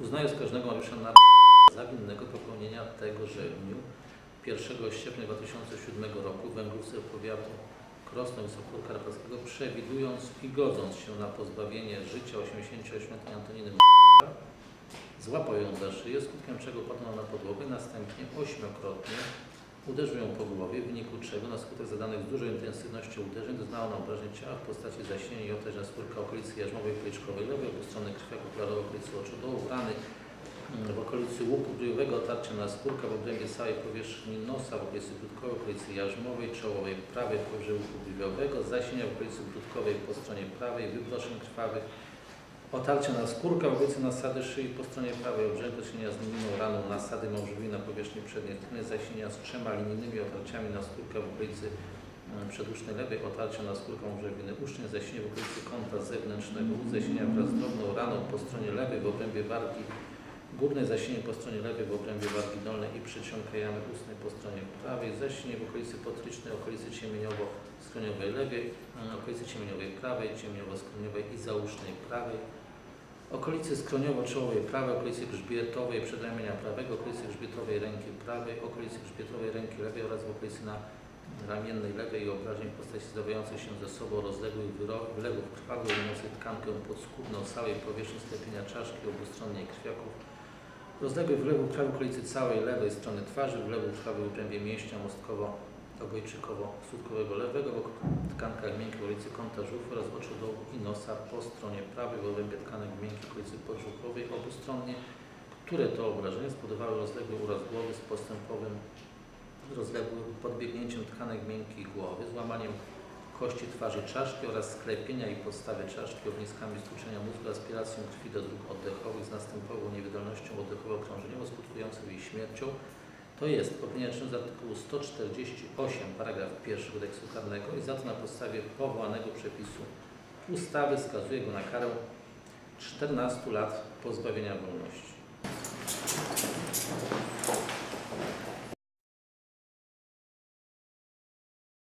Uznając każdego Mariusza na za winnego popełnienia tegoże w dniu 1 sierpnia 2007 roku Węgrówce powiatu Krosno Wysoko Karpackiego przewidując i godząc się na pozbawienie życia 88-letniej Antoniny złapał ją za szyję, skutkiem czego padła na podłogę, następnie ośmiokrotnie uderzył ją po głowie, w wyniku czego na skutek zadanych z dużą intensywnością uderzeń doznała na obrażeń ciała w postaci zasięgnięcia i oteżna skórka okolicy jarzmowej policzkowej. Lewej, obustronnej krwi okularnej okolicy oczodołu, rany mm, w okolicy łuku bryjowego, otarcia na skórka w obrębie całej powierzchni nosa, w okolicy brudkowej, okolicy jarzmowej, czołowej prawej, powyżej łuku bryjowego, zasięgnięcia w okolicy brudkowej po stronie prawej, wybroszeń krwawych, Otarcia na skórkę okolicy nasady szyi po stronie prawej, obrzęku czynienia z linią raną nasady małżowiny na powierzchni przedniej tylnej, zasięgnięcia z trzema linijnymi otarciami na skórkę w okolicy mm, przedusznej lewej, otarcia na skórkę małżowiny usznej, zasięgnięcie w okolicy kąta zewnętrznego, zasięgnięcia wraz z drobną raną po stronie lewej w obrębie wargi górnej, zasięgnięcie po stronie lewej w obrębie wargi dolnej i przyciąg jamy ustnej po stronie prawej, zasięgnięcie w okolicy potrycznej, okolicy ciemieniowo-skroniowej lewej, okolicy ciemieniowej prawej, ciemieniowo-skroniowej i zausznej prawej, okolicy skroniowo-czołowej prawej, okolicy grzbietowej przedramienia prawego, okolicy grzbietowej ręki prawej, okolicy grzbietowej ręki lewej oraz w okolicy na ramiennej lewej i obrażeń w postaci zdawających się ze sobą rozległych wylewów krwawych łamiących tkankę podskórną całej powierzchni sklepienia czaszki obustronnej krwiaków, rozległych wylewów krwawych w okolicy całej lewej strony twarzy, wylewów krwawych w obrębie mięśnia mostkowo obojczykowo-słupkowego lewego, w tkankach miękkich w okolicy kąta żuchwy oraz oczodołu i nosa. Po stronie prawej w obrębie tkanek miękkich w okolicy podżuchwowej obustronnie, które to obrażenia spowodowały rozległy uraz głowy z postępowym rozległym podbiegnięciem tkanek miękkich głowy, złamaniem kości twarzy czaszki oraz sklepienia i podstawy czaszki ogniskami stłuczenia mózgu, aspiracją krwi do dróg oddechowych. Z następową śmiercią, to jest popełniaczem z artykułu 148 paragraf 1 kodeksu karnego i za to na podstawie powołanego przepisu ustawy skazuje go na karę 14 lat pozbawienia wolności.